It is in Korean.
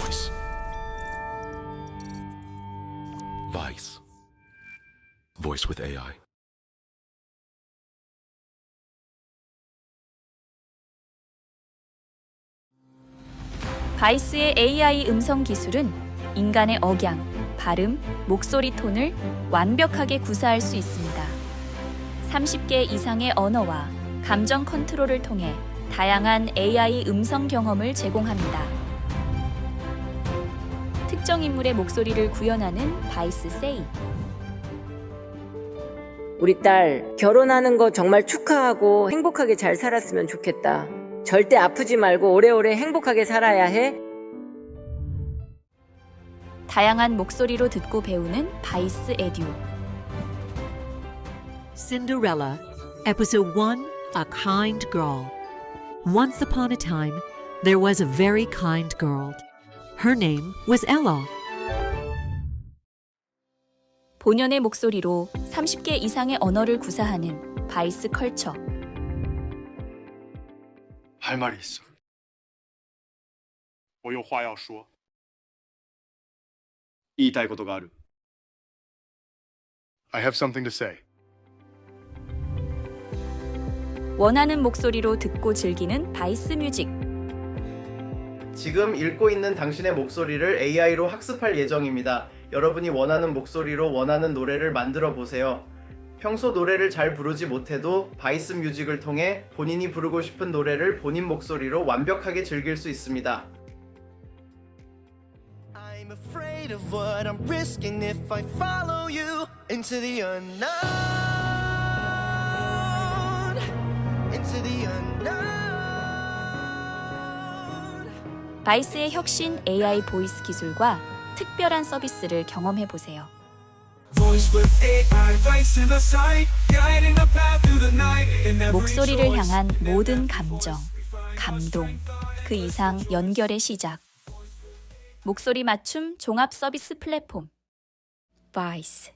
voice. Vice. Voice with AI. 바이스의 AI 음성 기술은 인간의 억양, 발음, 목소리 톤을 완벽하게 구사할 수 있습니다. 30개 이상의 언어와 감정 컨트롤을 통해 다양한 AI 음성 경험을 제공합니다. 특정 인물의 목소리를 구현하는 바이스 세이. 우리 딸 결혼하는 거 정말 축하하고 행복하게 잘 살았으면 좋겠다. 절대 아프지 말고 오래오래 행복하게 살아야 해. 다양한 목소리로 듣고 배우는 바이스 에듀. Cinderella, Episode 1 A Kind Girl. Once upon a time, there was a very kind girl. Her name was Ella. 본연의 목소리로 30개 이상의 언어를 구사하는 바이스 컬처. 할 말이 있어. 我有话要说。言いたいことがある。 I have something to say. 원하는 목소리로 듣고 즐기는 바이스 뮤직. 지금 읽고 있는 당신의 목소리를 AI로 학습할 예정입니다. 여러분이 원하는 목소리로 원하는 노래를 만들어 보세요. 평소 노래를 잘 부르지 못해도 바이스 뮤직을 통해 본인이 부르고 싶은 노래를 본인 목소리로 완벽하게 즐길 수 있습니다. I'm afraid of what I'm risking if I follow you into the unknown. Into the unknown. 바이스의 혁신 AI 보이스 기술과 특별한 서비스를 경험해 보세요. 목소리를 향한 모든 감정, 감동, 그 이상 연결의 시작. 목소리 맞춤 종합 서비스 플랫폼. 바이스.